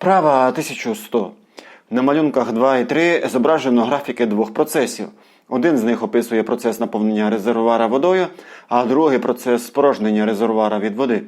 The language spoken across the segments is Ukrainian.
Вправа 1100. На малюнках 2 і 3 зображено графіки двох процесів. Один з них описує процес наповнення резервуара водою, а другий процес спорожнення резервуара від води.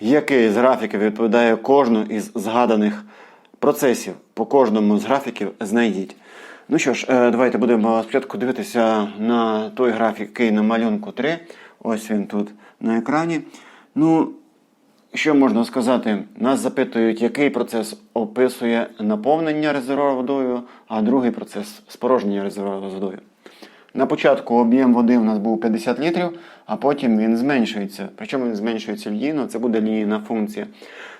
Який з графіків відповідає кожну із згаданих процесів? По кожному з графіків знайдіть. Ну що ж, е, давайте будемо спочатку дивитися на той графік, який на малюнку 3. Ось він тут на екрані. Ну, що можна сказати? Нас запитують, який процес описує наповнення резервуара водою, а другий процес спорожнення резервуара водою. На початку об'єм води у нас був 50 літрів, а потім він зменшується. Причому він зменшується лінійно, це буде лінійна функція.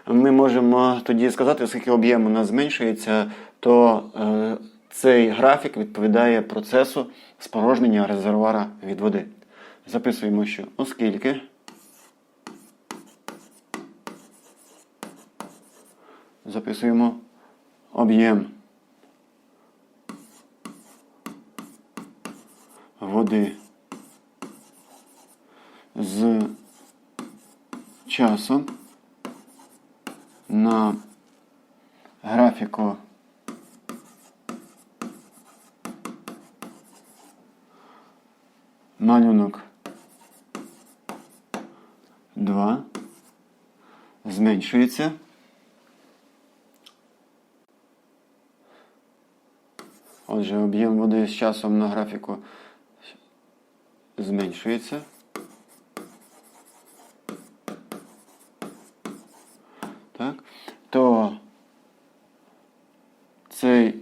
Ми можемо тоді сказати, оскільки об'єм у нас зменшується, то е, цей графік відповідає процесу спорожнення резервуара від води. Записуємо, що оскільки. Записуємо об'єм води з часом на графіку малюнок 2 зменшується. Отже, об'єм води з часом на графіку зменшується. Так. То цей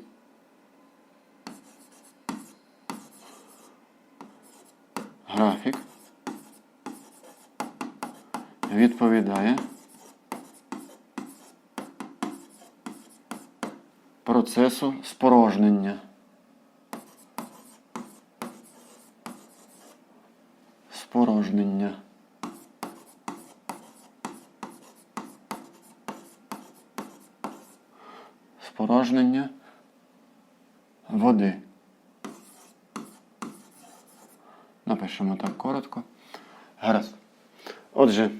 графік відповідає процесу спорожнення. Спорожнення води. Напишемо так коротко. Гаразд. Отже,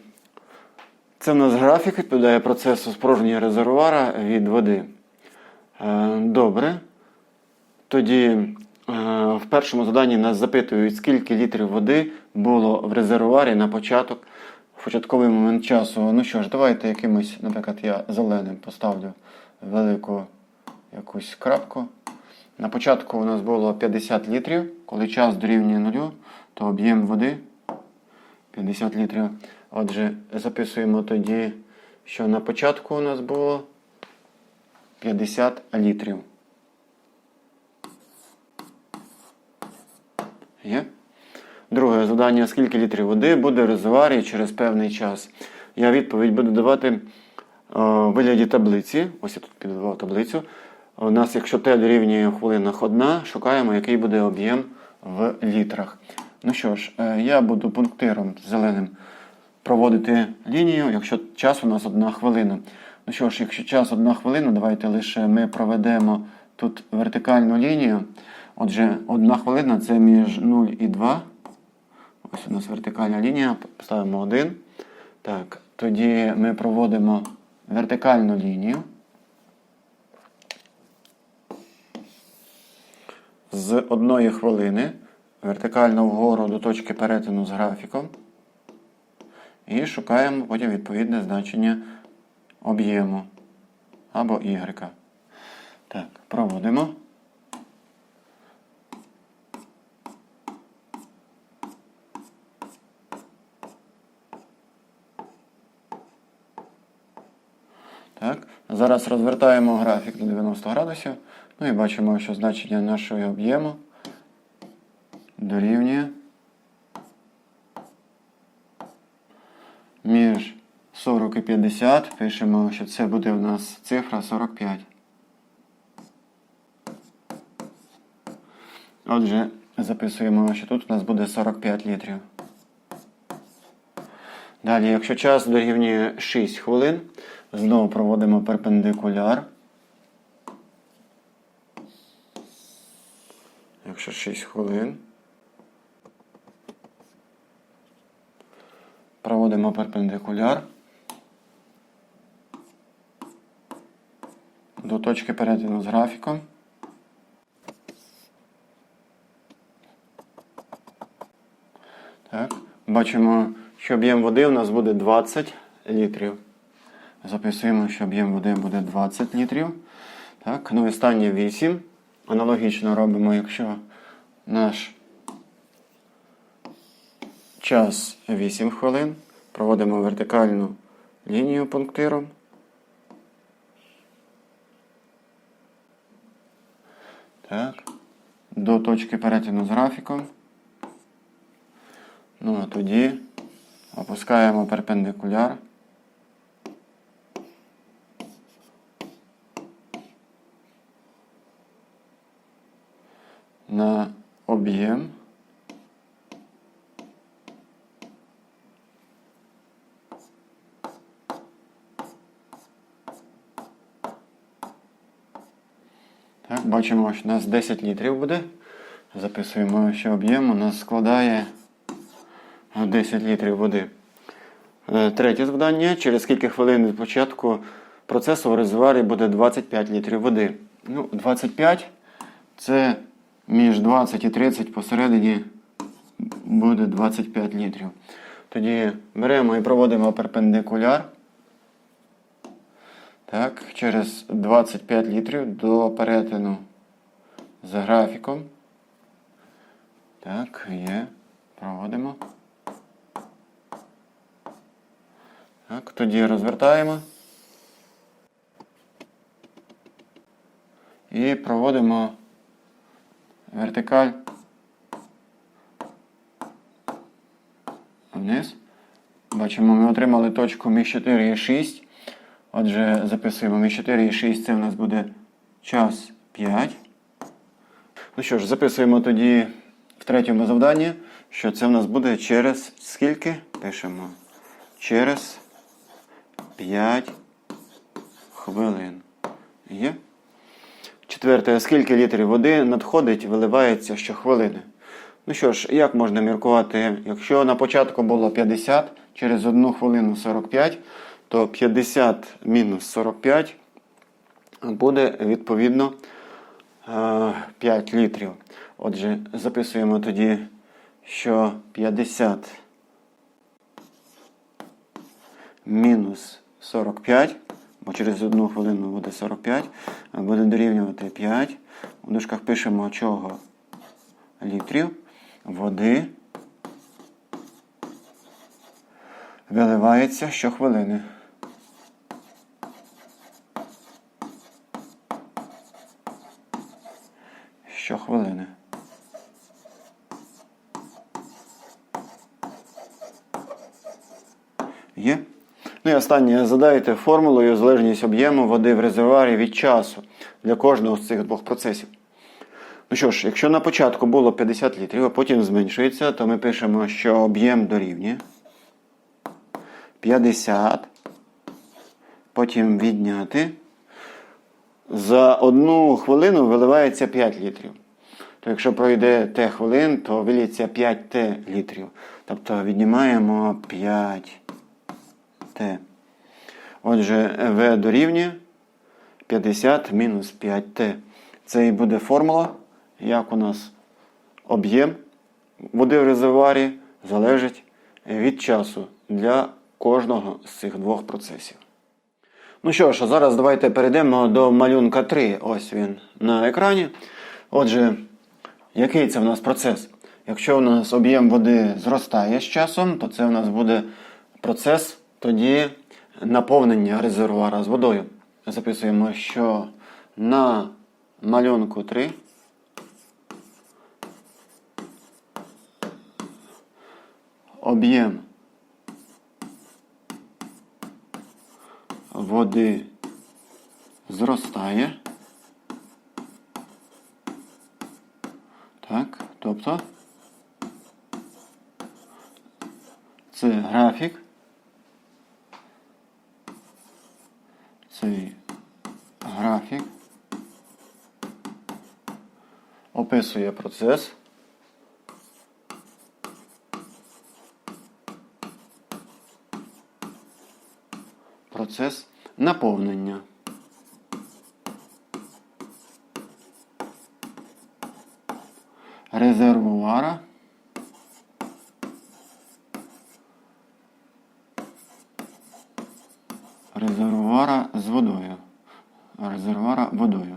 це в нас графік відповідає процесу спорожнення резервуара від води. Е, Добре. Тоді е, в першому заданні нас запитують, скільки літрів води було в резервуарі на початок, в початковий момент часу. Ну що ж, давайте якимось, наприклад, я зеленим поставлю велику якусь крапку. На початку у нас було 50 літрів. Коли час дорівнює нулю, то об'єм води 50 літрів. Отже, записуємо тоді, що на початку у нас було 50 літрів. Є? Друге завдання: скільки літрів води буде в резервуарі через певний час. Я відповідь буду давати е, в вигляді таблиці. Ось я тут підготував таблицю. У нас, якщо Т дорівнює в хвилинах одна, шукаємо, який буде об'єм в літрах. Ну що ж, е, я буду пунктиром зеленим проводити лінію, якщо час у нас одна хвилина. Ну що ж, якщо час одна хвилина, давайте лише ми проведемо тут вертикальну лінію. Отже, одна хвилина це між 0 і 2. Ось у нас вертикальна лінія. Поставимо 1. Так, тоді ми проводимо вертикальну лінію. З одної хвилини вертикально вгору до точки перетину з графіком. І шукаємо потім відповідне значення об'єму або y. Так, проводимо. Так, зараз розвертаємо графік до 90 градусів. Ну і бачимо, що значення нашого об'єму дорівнює між 40 і 50. Пишемо, що це буде у нас цифра 45. Отже, записуємо, що тут у нас буде 45 літрів. Далі, якщо час дорівнює 6 хвилин, знову проводимо перпендикуляр. Якщо 6 хвилин. Проводимо перпендикуляр. до точки перетину з графіком. Так. Бачимо, що об'єм води у нас буде 20 літрів. Записуємо, що об'єм води буде 20 літрів. Так. Ну і останнє 8. Аналогічно робимо, якщо наш час 8 хвилин. Проводимо вертикальну лінію пунктиром. Так. До точки перетину з графіком. Ну а тоді опускаємо перпендикуляр. На об'єм. Так, бачимо, що у нас 10 літрів буде. Записуємо, що об'єм у нас складає 10 літрів води. Е, Третє завдання. Через скільки хвилин від початку процесу в резервуарі буде 25 літрів води. Ну, 25 це між 20 і 30 посередині буде 25 літрів. Тоді беремо і проводимо перпендикуляр. Так, через 25 літрів до перетину за графіком. Так, є. Проводимо. Так, тоді розвертаємо. І проводимо вертикаль вниз. Бачимо, ми отримали точку між 4 і 6. Отже, записуємо між 4 і 6 це в нас буде час 5. Ну що ж, записуємо тоді в третьому завданні, що це в нас буде через скільки? Пишемо. Через 5 хвилин. Є? Четверте, скільки літрів води надходить, виливається щохвилини. Ну що ж, як можна міркувати, якщо на початку було 50, через 1 хвилину 45, то 50 мінус 45 буде відповідно е, 5 літрів. Отже, записуємо тоді, що 50 мінус 45, бо через 1 хвилину буде 45, буде дорівнювати 5. У дужках пишемо чого літрів води виливається щохвилини. Щохвилини. Є? Ну і останнє задайте формулою залежність об'єму води в резервуарі від часу для кожного з цих двох процесів. Ну що ж, якщо на початку було 50 літрів, а потім зменшується, то ми пишемо, що об'єм дорівнює 50, потім відняти. За одну хвилину виливається 5 літрів. То якщо пройде Т хвилин, то виліться 5 Т літрів. Тобто віднімаємо 5 Т. Отже, В дорівнює 50 мінус 5 Т. Це і буде формула, як у нас об'єм води в резервуарі залежить від часу для кожного з цих двох процесів. Ну що ж, зараз давайте перейдемо до малюнка 3. Ось він на екрані. Отже, який це в нас процес? Якщо у нас об'єм води зростає з часом, то це у нас буде процес тоді наповнення резервуара з водою. Записуємо, що на малюнку 3 об'єм води зростає. Так, тобто це графік. Цей графік описує процес. Процес наповнення. Резервуара. Резервуара з водою. Резервуара водою.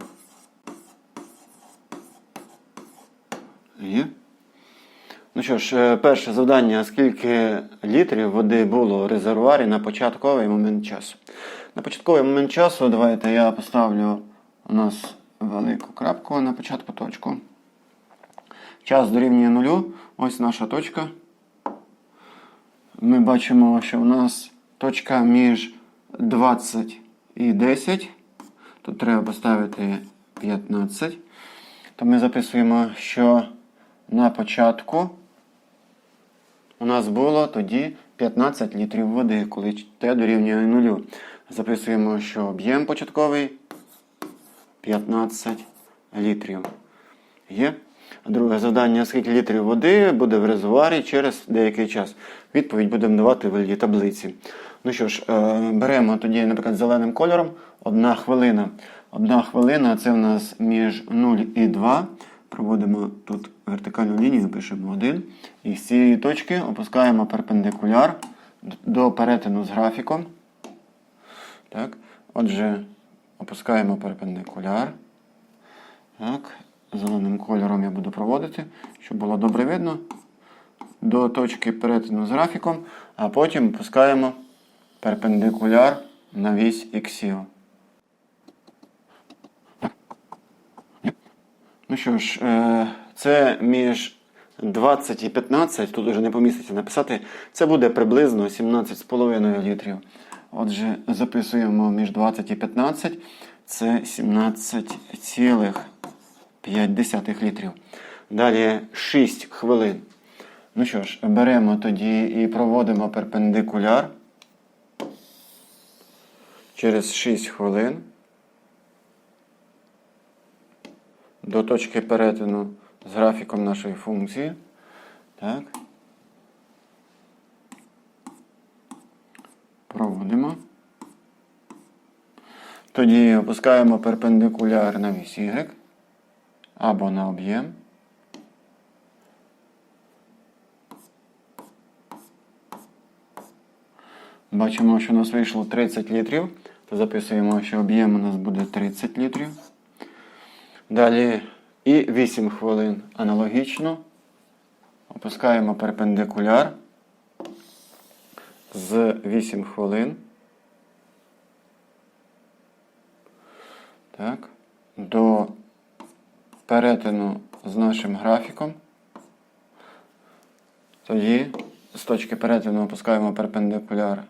Є. Ну що ж, е, перше завдання, скільки літрів води було в резервуарі на початковий момент часу. На початковий момент часу, давайте я поставлю у нас велику крапку на початку точку. Час дорівнює нулю. Ось наша точка. Ми бачимо, що у нас точка між 20 і 10. Тут треба поставити 15. То ми записуємо, що на початку у нас було тоді 15 літрів води, коли Т дорівнює нулю. Записуємо, що об'єм початковий 15 літрів. Є. Друге завдання, скільки літрів води буде в резервуарі через деякий час. Відповідь будемо давати в вигляді таблиці. Ну що ж, е, беремо тоді, наприклад, зеленим кольором одна хвилина. Одна хвилина це в нас між 0 і 2. Проводимо тут вертикальну лінію, пишемо 1. І з цієї точки опускаємо перпендикуляр до перетину з графіком. Так. Отже, опускаємо перпендикуляр. Так. Зеленим кольором я буду проводити, щоб було добре видно. До точки перетину з графіком, а потім опускаємо перпендикуляр на вісь іксів. Ну що ж, е, це між 20 і 15, тут вже не поміститься написати, це буде приблизно 17,5 літрів. Отже, записуємо між 20 і 15, це 17,5 літрів. Далі 6 хвилин. Ну що ж, беремо тоді і проводимо перпендикуляр через 6 хвилин. до точки перетину з графіком нашої функції. Так. Проводимо. Тоді опускаємо перпендикуляр на вісь Y або на об'єм. Бачимо, що у нас вийшло 30 літрів. То записуємо, що об'єм у нас буде 30 літрів. Далі і 8 хвилин аналогічно. Опускаємо перпендикуляр з 8 хвилин. Так. До перетину з нашим графіком. Тоді з точки перетину опускаємо перпендикуляр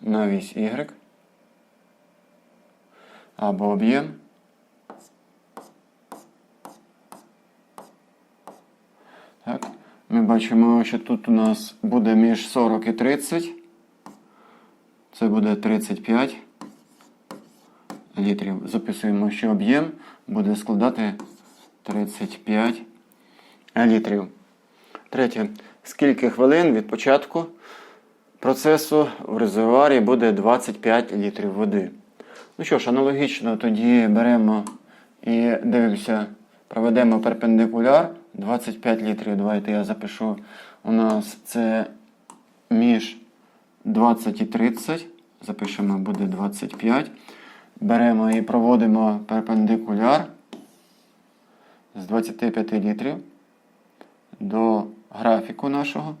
на вісь Y або об'єм. Так. Ми бачимо, що тут у нас буде між 40 і 30. Це буде 35 літрів. Записуємо, що об'єм буде складати 35 літрів. Третє. Скільки хвилин від початку процесу в резервуарі буде 25 літрів води. Ну що ж, аналогічно тоді беремо і дивимося, проведемо перпендикуляр. 25 літрів. Давайте я запишу. У нас це між 20 і 30. Запишемо, буде 25. Беремо і проводимо перпендикуляр з 25 літрів до графіку нашого.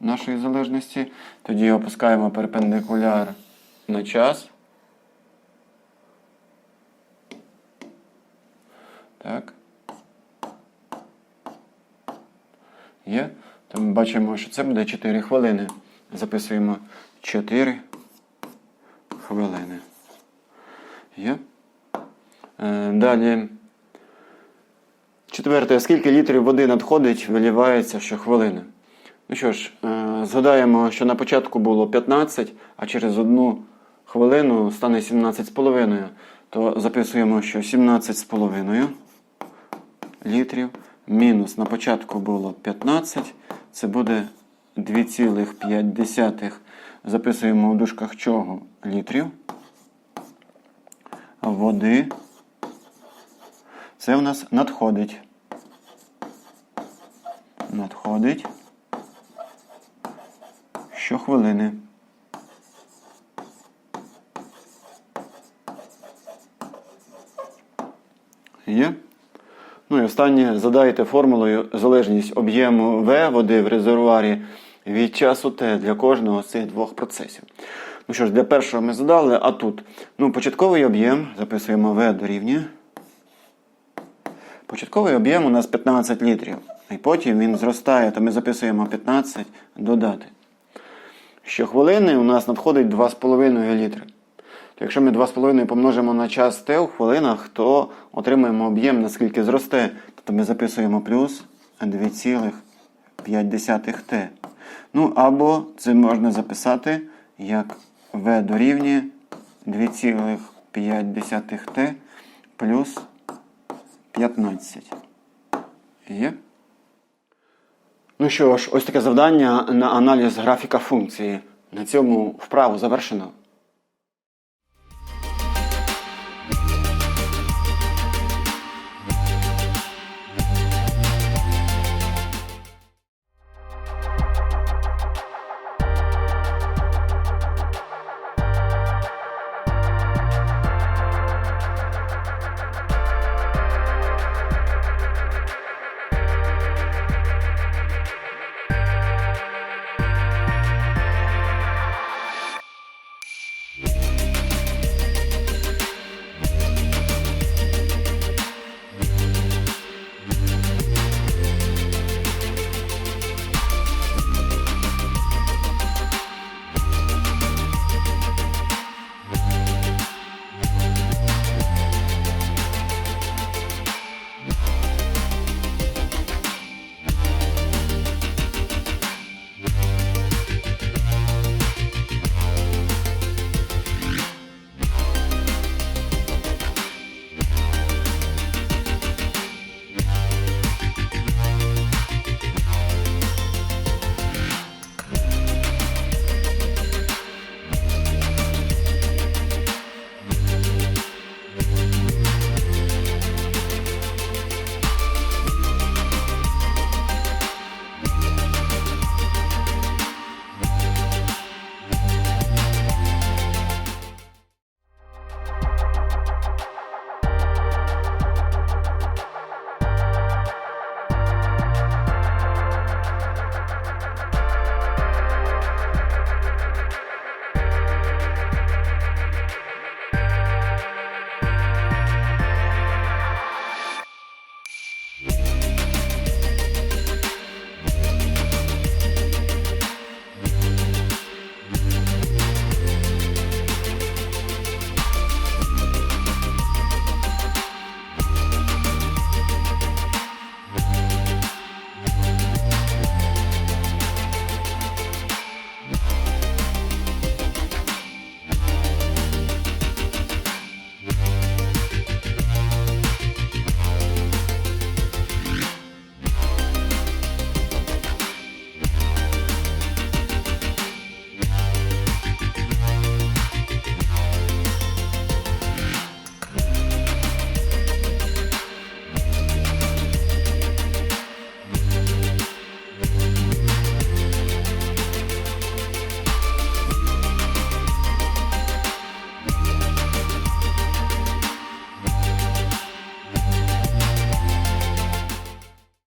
Нашої залежності. Тоді опускаємо перпендикуляр на час. Так. Є. То ми бачимо, що це буде 4 хвилини. Записуємо 4 хвилини. Є. Е, Далі. Четверте, скільки літрів води надходить, вилівається щохвилини. Ну що ж, е, згадаємо, що на початку було 15, а через одну хвилину стане 17,5. То записуємо, що 17,5 літрів. Мінус на початку було 15, це буде 2,5. Записуємо у дужках чого літрів. Води. Це у нас надходить. Надходить щохвилини. Є. Ну і останнє задайте формулою залежність об'єму В води в резервуарі від часу Т для кожного з цих двох процесів. Ну що ж, для першого ми задали, а тут ну, початковий об'єм записуємо В дорівнює. Початковий об'єм у нас 15 літрів. І потім він зростає, то ми записуємо 15 додати. Щохвилини у нас надходить 2,5 літри. То якщо ми 2,5 помножимо на час Т у хвилинах, то отримаємо об'єм, наскільки зросте. Тобто ми записуємо плюс 2,5 Т. Ну або це можна записати як В дорівнює 2,5 Т плюс 15. Є? Ну що ж, ось таке завдання на аналіз графіка функції. На цьому вправу завершено.